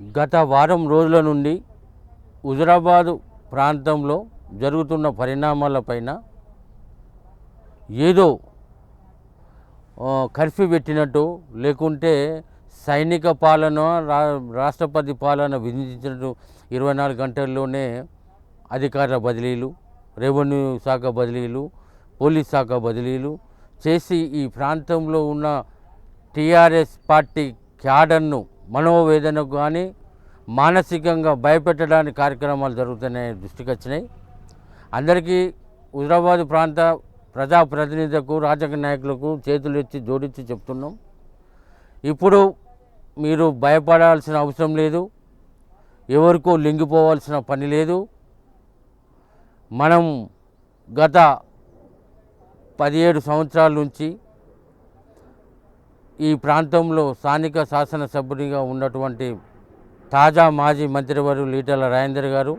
గత వారం రోజుల నుండి హుజరాబాదు ప్రాంతంలో జరుగుతున్న పరిణామాలపైన ఏదో కర్ఫ్యూ పెట్టినట్టు లేకుంటే సైనిక పాలన రా రాష్ట్రపతి పాలన విధించినట్టు ఇరవై నాలుగు గంటల్లోనే అధికార బదిలీలు రెవెన్యూ శాఖ బదిలీలు పోలీస్ శాఖ బదిలీలు చేసి ఈ ప్రాంతంలో ఉన్న టీఆర్ఎస్ పార్టీ క్యాడర్ను మనోవేదనకు కానీ మానసికంగా భయపెట్టడానికి కార్యక్రమాలు జరుగుతున్నాయి దృష్టికి వచ్చినాయి. అందరికీ హుజరాబాద్ ప్రాంత ప్రజాప్రతినిధులకు రాజకీయ నాయకులకు చేతులు ఎత్తి జోడించి చెప్తున్నాం. ఇప్పుడు మీరు భయపడాల్సిన అవసరం లేదు. ఎవరికో లొంగిపోవాల్సిన పని లేదు. మనం గత పదిహేడు సంవత్సరాల నుంచి ఈ ప్రాంతంలో స్థానిక శాసనసభ్యునిగా ఉన్నటువంటి తాజా మాజీ మంత్రివర్యులు ఈటల రాజేందర్ గారు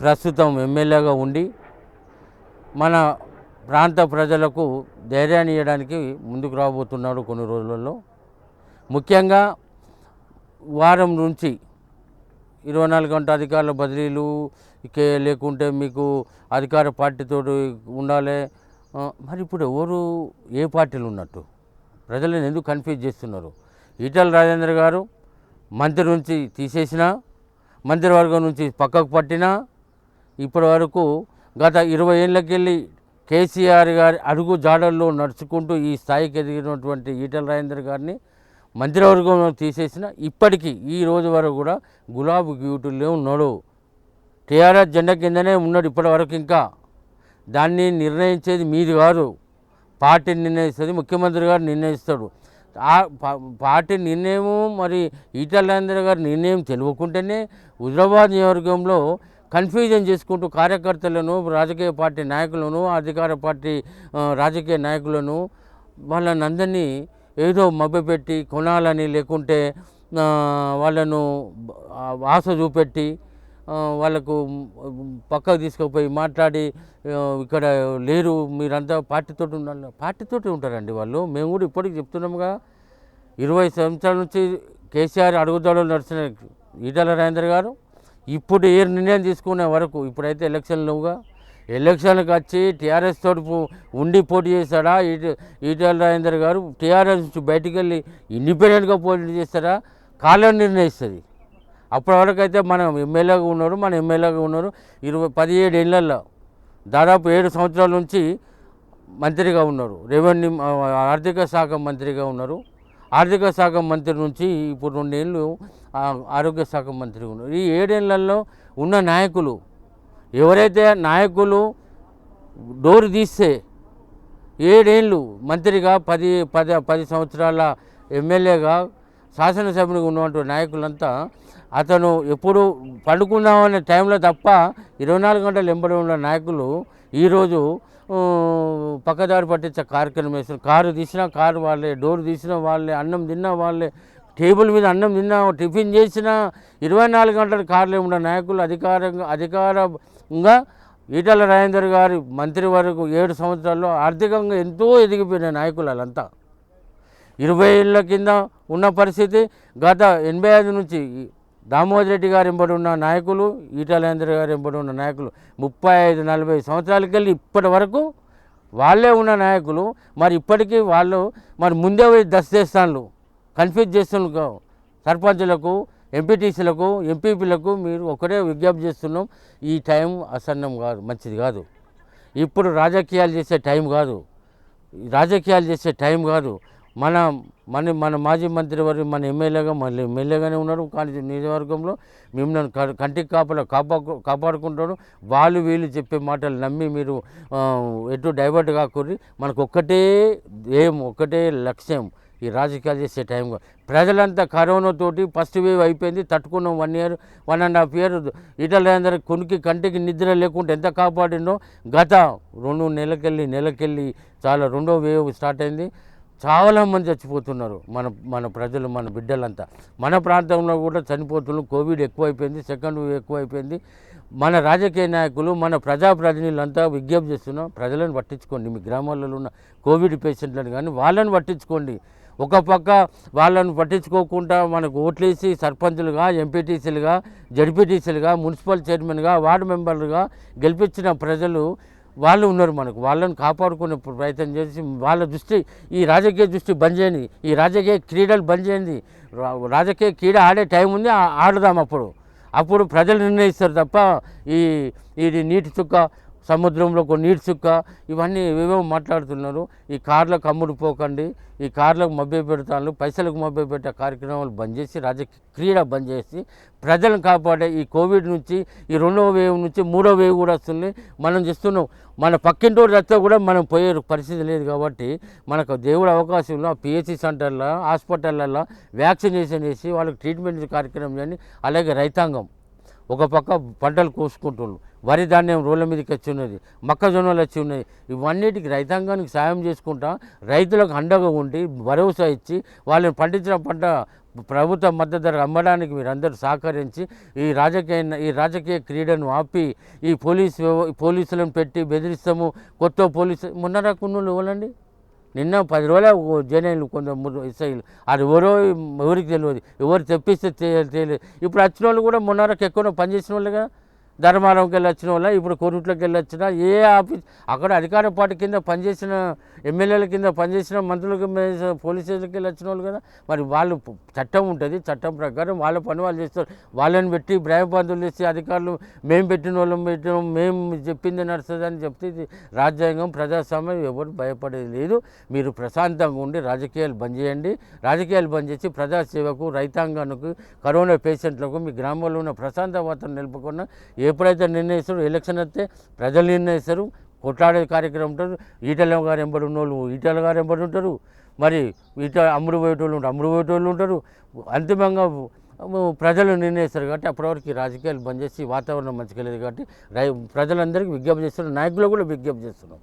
ప్రస్తుతం ఎమ్మెల్యేగా ఉండి మన ప్రాంత ప్రజలకు ధైర్యాన్ని ఇవ్వడానికి ముందుకు రాబోతున్నాడు కొన్ని రోజులలో. ముఖ్యంగా వారం నుంచి ఇరవై నాలుగు గంటల అధికారుల బదిలీలు ఇకే లేకుంటే మీకు అధికార పార్టీతో ఉండాలి. మరి ఇప్పుడు ఎవరు ఏ పార్టీలు ఉన్నట్టు? ప్రజలను ఎందుకు కన్ఫ్యూజ్ చేస్తున్నారు? ఈటల రాజేంద్ర గారు మంత్రి నుంచి తీసేసినా మంత్రివర్గం నుంచి పక్కకు పట్టినా ఇప్పటి వరకు గత ఇరవై ఏళ్ళకెళ్ళి కేసీఆర్ గారి అడుగు జాడల్లో నడుచుకుంటూ ఈ స్థాయికి ఎదిగినటువంటి ఈటల రాజేంద్ర గారిని మంత్రివర్గంలో తీసేసిన ఇప్పటికీ ఈ రోజు వరకు కూడా గులాబీ గ్యూటుల్లో ఉన్నాడు. టీఆర్ఎస్ జెండా కిందనే ఉన్నాడు ఇప్పటి వరకు ఇంకా. దాన్ని నిర్ణయించేది మీది కాదు. పార్టీ నిర్ణయిస్తుంది ముఖ్యమంత్రి గారు నిర్ణయిస్తాడు. ఆ పార్టీ నిర్ణయము మరి ఈటల రాజేంద్ర గారి నిర్ణయం తెలియకుంటేనే హుజరాబాద్ నియోజకవర్గంలో కన్ఫ్యూజన్ చేసుకుంటూ కార్యకర్తలను రాజకీయ పార్టీ నాయకులను అధికార పార్టీ రాజకీయ నాయకులను వాళ్ళని అందరినీ ఏదో మభ్యపెట్టి కొనాలని లేకుంటే వాళ్ళను ఆశ చూపెట్టి వాళ్ళకు పక్కకు తీసుకుపోయి మాట్లాడి ఇక్కడ లేరు మీరంతా పార్టీతో ఉండాలి. పార్టీతో ఉంటారండి వాళ్ళు. మేము కూడా ఇప్పటికి చెప్తున్నాముగా ఇరవై సంవత్సరాల నుంచి కేసీఆర్ అడుగుదలలో నడిచిన ఈటల రాజేంద్ర గారు ఇప్పుడు ఏ నిర్ణయం తీసుకునే వరకు ఇప్పుడైతే ఎలక్షన్లుగా ఎలక్షన్లకు వచ్చి టీఆర్ఎస్ తోడు ఉండి పోటీ చేస్తాడా ఈట ఈటల రాజేంద్ర గారు టీఆర్ఎస్ నుంచి బయటికి వెళ్ళి ఇండిపెండెంట్గా పోటీ చేస్తారా? కాలం నిర్ణయిస్తుంది. అప్పటి వరకు అయితే మనం ఎమ్మెల్యేగా ఉన్నారు మన ఎమ్మెల్యేగా ఉన్నారు. ఇరవై పదిహేడు ఏళ్ళల్లో దాదాపు ఏడు సంవత్సరాల నుంచి మంత్రిగా ఉన్నారు. రెవెన్యూ ఆర్థిక శాఖ మంత్రిగా ఉన్నారు. ఆర్థిక శాఖ మంత్రి నుంచి ఇప్పుడు రెండేళ్ళు ఆరోగ్య శాఖ మంత్రిగా ఉన్నారు. ఈ ఏడేళ్ళలో ఉన్న నాయకులు ఎవరైతే నాయకులు డోరు తీస్తే ఏడేళ్ళు మంత్రిగా పది పది పది సంవత్సరాల ఎమ్మెల్యేగా శాసనసభ్యునిగా ఉన్నటువంటి నాయకులంతా అతను ఎప్పుడు పడుకుందామనే టైంలో తప్ప ఇరవై నాలుగు గంటలు ఎంబడి ఉన్న నాయకులు ఈరోజు పక్కదారి పట్టించే కార్యక్రమం వేస్తారు కారు తీసినా కారు వాళ్ళే డోర్ తీసిన వాళ్ళే అన్నం తిన్నా వాళ్ళే టేబుల్ మీద అన్నం తిన్నా టిఫిన్ చేసినా ఇరవై నాలుగు గంటలు కార్లో ఉన్న నాయకులు అధికారంగా అధికారంగా ఈటల రాజేందర్ గారి మంత్రి వరకు ఏడు సంవత్సరాల్లో ఆర్థికంగా ఎంతో ఎదిగిపోయిన నాయకులు వాళ్ళంతా. ఇరవై ఏళ్ళ కింద ఉన్న పరిస్థితి గత ఎనభై ఐదు నుంచి దామోదర్ రెడ్డి గారు ఎంబడి ఉన్న నాయకులు ఈటలేంద్ర గారు ఎంబడి ఉన్న నాయకులు ముప్పై ఐదు నలభై సంవత్సరాలకెళ్ళి ఇప్పటి వరకు వాళ్ళే ఉన్న నాయకులు. మరి ఇప్పటికీ వాళ్ళు మరి ముందే పోయి దశ చేస్తాను కన్ఫ్యూజ్ చేస్తున్నారు సర్పంచులకు ఎంపీటీసీలకు ఎంపీపీలకు మీరు ఒకటే విజ్ఞప్తి చేస్తున్నాం ఈ టైం అసన్నం కాదు మంచిది కాదు. ఇప్పుడు రాజకీయాలు చేసే టైం కాదు. రాజకీయాలు చేసే టైం కాదు. మన మన మన మాజీ మంత్రి వారు మన ఎమ్మెల్యేగా మళ్ళీ ఎమ్మెల్యేగానే ఉన్నారు. కానీ నియోజకవర్గంలో మిమ్మల్ని నన్ను కంటికి కాపలా కాపా కాపాడుకుంటాడు. వాళ్ళు వీళ్ళు చెప్పే మాటలు నమ్మి మీరు ఎటు డైవర్ట్ కాకూరి మనకు ఒక్కటే ఏం ఒక్కటే లక్ష్యం ఈ రాజకీయాలు చేసే టైంలో. ప్రజలంతా ప్రజలంతా కరోనాతోటి ఫస్ట్ వేవ్ అయిపోయింది. తట్టుకున్నాం one year one and half year. Etela కొనికి కంటికి నిద్ర లేకుండా ఎంత కాపాడిండో గత రెండు నెలకెళ్ళి నెలకెళ్ళి చాలా రెండో వేవ్ స్టార్ట్ అయింది. చాలా మంది చచ్చిపోతున్నారు మన మన ప్రజలు మన బిడ్డలంతా. మన ప్రాంతంలో కూడా చనిపోతున్నారు కోవిడ్ ఎక్కువైపోయింది సెకండ్ వేవ్ ఎక్కువైపోయింది. మన రాజకీయ నాయకులు మన ప్రజాప్రతినిధులంతా విజ్ఞప్తి చేస్తున్నాం ప్రజలను పట్టించుకోండి. మీ గ్రామాలలో ఉన్న కోవిడ్ పేషెంట్లను కానీ వాళ్ళని పట్టించుకోండి. ఒక పక్క వాళ్ళను పట్టించుకోకుండా మనకు ఓట్లేసి సర్పంచులుగా ఎంపీటీసీలుగా జడ్పీటీసీలుగా మున్సిపల్ చైర్మన్గా వార్డు మెంబర్లుగా గెలిపించిన ప్రజలు వాళ్ళు ఉన్నారు మనకు. వాళ్ళని కాపాడుకునే ప్రయత్నం చేసి వాళ్ళ దృష్టి ఈ రాజకీయ దృష్టి బంద్ చేయండి. ఈ రాజకీయ క్రీడలు బంద్ చేయండి. రాజకీయ క్రీడ ఆడే టైం ఉంది ఆడదాం అప్పుడు. అప్పుడు ప్రజలు నిర్ణయిస్తారు తప్ప ఈ ఇది నీటి చుక్క సముద్రంలో కొన్ని నీటి చుక్క ఇవన్నీ ఏవేవో మాట్లాడుతున్నారు. ఈ కార్లకు అమ్ముడు పోకండి ఈ కార్లకు మభ్య పెడతాను పైసలకు మభ్య పెట్టే కార్యక్రమాలు బంద్ చేసి రాజకీయ క్రీడ బంద్ చేసి ప్రజలను కాపాడే ఈ కోవిడ్ నుంచి ఈ రెండవ వేవ్ నుంచి మూడో వేవ్ కూడా వస్తుంది. మనం చేస్తున్నాం మన పక్కింటోడు చస్తే కూడా మనం పోయే పరిస్థితి లేదు కాబట్టి మనకు దేవుడు అవకాశంలో పిహెచ్సి సెంటర్లో హాస్పిటళ్ళల్లో వ్యాక్సినేషన్ వేసి వాళ్ళకి ట్రీట్మెంట్ కార్యక్రమం చేయండి. అలాగే రైతాంగం. ఒక పక్క పంటలు కోసుకుంటున్నారు వరి ధాన్యం రోడ్ల మీదకి వచ్చి ఉన్నది మొక్కజొన్నలు వచ్చి ఉన్నది. ఇవన్నిటికి రైతాంగానికి సాయం చేసుకుంటా రైతులకు అండగా ఉండి భరోసా ఇచ్చి వాళ్ళని పండించిన పంట ప్రభుత్వ మద్దతు ధర అమ్మడానికి మీరందరూ సహకరించి ఈ రాజకీయ ఈ రాజకీయ క్రీడను ఆపి ఈ పోలీస్ పోలీసులను పెట్టి బెదిరిస్తాము. కొత్త పోలీసు మొన్న రాకున్నోళ్ళు ఎవరండి? నిన్న పది రోజుల జైలు కొంచెం ఇస్తాయి అది ఎవరో ఎవరికి తెలియదు ఎవరు తెప్పిస్తే తెలియదు ఇప్పుడు వచ్చిన వాళ్ళు కూడా మొన్నరకు ఎక్కువ పనిచేసిన వాళ్ళుగా ధర్మారంకి వెళ్ళి వచ్చిన వాళ్ళ ఇప్పుడు కోరుట్లోకి వెళ్ళి వచ్చిన ఏ ఆఫీస్ అక్కడ అధికార పార్టీ కింద పనిచేసిన ఎమ్మెల్యేల కింద పనిచేసిన మంత్రులకు పోలీస్ స్టేషన్కి వెళ్ళి వచ్చిన వాళ్ళు కదా మరి వాళ్ళు చట్టం ఉంటుంది చట్టం ప్రకారం వాళ్ళ పని వాళ్ళు చేస్తారు. వాళ్ళని పెట్టి భయబంధులు చేసి అధికారులు మేము పెట్టిన వాళ్ళం పెట్టిన మేము చెప్పింది నడుస్తుంది అని చెప్తే ఇది రాజ్యాంగం ప్రజాస్వామ్యం ఎవరు భయపడేది లేదు. మీరు ప్రశాంతంగా ఉండి రాజకీయాలు బంద్ చేయండి. రాజకీయాలు బంద్ చేసి ప్రజాసేవకు రైతాంగానికి కరోనా పేషెంట్లకు మీ గ్రామంలో ఉన్న ప్రశాంత వాతావరణం నిలుపుకున్న ఎప్పుడైతే నిర్ణయిస్తారో ఎలక్షన్ వస్తే ప్రజలు నిర్ణయిస్తారు కొట్లాడే కార్యక్రమం ఉంటారు ఈటల గారు ఎంబడి ఉన్నోళ్ళు ఈటల గారు ఎంబడి ఉంటారు. మరి ఈట అమ్ముడు పోయేటోళ్ళు ఉంటారు అమ్ముడు పోయేటోళ్ళు ఉంటారు. అంతిమంగా ప్రజలు నిర్ణయిస్తారు కాబట్టి అప్పటివరకు రాజకీయాలు బంద్ చేసి వాతావరణం మంచిగా లేదు కాబట్టి రై ప్రజలందరికీ విజ్ఞప్తి చేస్తున్నారు. నాయకులు కూడా విజ్ఞప్తి చేస్తున్నాం